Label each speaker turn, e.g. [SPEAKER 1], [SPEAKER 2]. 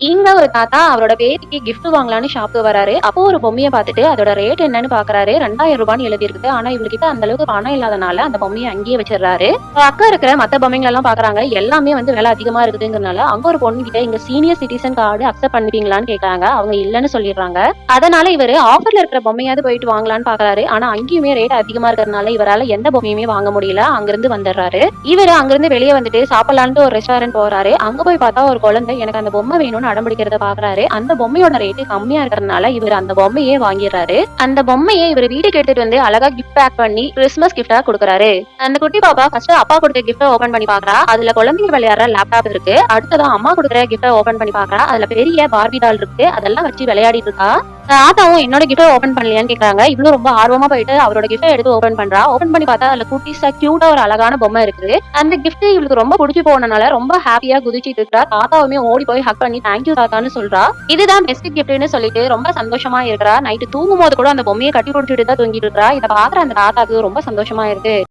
[SPEAKER 1] இங்க ஒரு தாத்தா அவரோட பேத்திக்கு கிஃப்ட் வாங்கலாம்னு ஷாப்புக்கு வராரு. அப்போ ஒரு பொம்மையை பார்த்துட்டு அதோட ரேட் என்னன்னு பாக்குறாரு. ரெண்டாயிரம் ரூபான்னு எழுதி இருக்குது ஆனா இவர்கிட்ட அந்த அளவுக்கு பணம் இல்லாதனால அந்த பொம்மையை அங்கேயே வச்சிடுறாரு. அக்கா இருக்கிற மத்த பொம்மைகள் எல்லாம் பாக்குறாங்க. எல்லாமே வந்து விலை அதிகமா இருக்குதுங்கிறனால அங்க ஒரு பொண்ணு கிட்ட இங்க சீனியர் சிட்டிசன் கார்டு அக்செப்ட் பண்ணிப்பீங்களான்னு கேக்குறாங்க. அவங்க இல்லன்னு சொல்லிடுறாங்க. அதனால இவரு ஆஃபர்ல இருக்கிற பொம்மையாவது போயிட்டு வாங்கலாம்னு பாக்குறாரு. ஆனா அங்கேயுமே ரேட் அதிகமா இருக்கிறதுனால இவரால எந்த பொம்மையுமே வாங்க முடியல. அங்கிருந்து வந்துடுறாரு. இவரு அங்கிருந்து வெளியே வந்துட்டு சாப்பிடலான்ட்டு ஒரு ரெஸ்டாரண்ட் போறாரு. அங்க போய் பார்த்தா ஒரு குழந்தை எனக்கு அந்த பொம்மை வேணும்னு அடம் பாக்குறாரு. அந்த பொம்மையோட ரேட்டு கம்மியா இருக்கிறதுனால இவர் அந்த பொம்மையே வாங்கிடுறாரு. அந்த பொம்மையை இவர் வீட்டுக்கு எடுத்துட்டு வந்து அழகா கிஃப்ட் பேக் பண்ணி கிறிஸ்மஸ் கிஃப்டா கொடுக்குறாரு. அந்த குட்டி பாப்பா ஃபர்ஸ்ட் அப்பா கொடுத்த கிஃப்ட ஓபன் பண்ணி பாக்குறா. அதுல குழந்தைங்க விளையாடுற லேப்டாப் இருக்கு. அடுத்ததான் அம்மா கொடுக்குற கிஃப்ட ஓபன் பண்ணி பாக்குறா. அதுல பெரிய பார்பி டால் இருக்கு. அதெல்லாம் வச்சு விளையாடிட்டு இருக்கா. தாத்தாவும் என்னோட கிஃப்ட ஓபன் பண்ணலையான்னு கேக்குறாங்க. இவ்வளவு ரொம்ப ஆர்வமா போயிட்டு அவரோட கிஃப்ட எடுத்து ஓபன் பண்றா. ஓபன் பண்ணி பார்த்தா அதுல குட்டிஸா கியூட்டா ஒரு அழகான பொம்மை இருக்குது. அந்த கிஃப்ட் இவளுக்கு ரொம்ப பிடிச்சி போனனால ரொம்ப ஹாப்பியா குதிச்சிட்டு இருக்கா. தாத்தாவுமே ஓடி போய் ஹக் பண்ணி தேங்க்யூ தாத்தான்னு சொல்றா. இதுதான் பெஸ்ட் கிஃப்ட்னு சொல்லிட்டு ரொம்ப சந்தோஷமா இருக்கிறா. நைட்டு தூங்கும் போது கூட அந்த பொம்மையை கட்டி கொடுத்துட்டு தான் தூங்கிட்டு இருக்கா. இதை பாக்குற அந்த தாத்தாக்கு ரொம்ப சந்தோஷமா இருக்கு.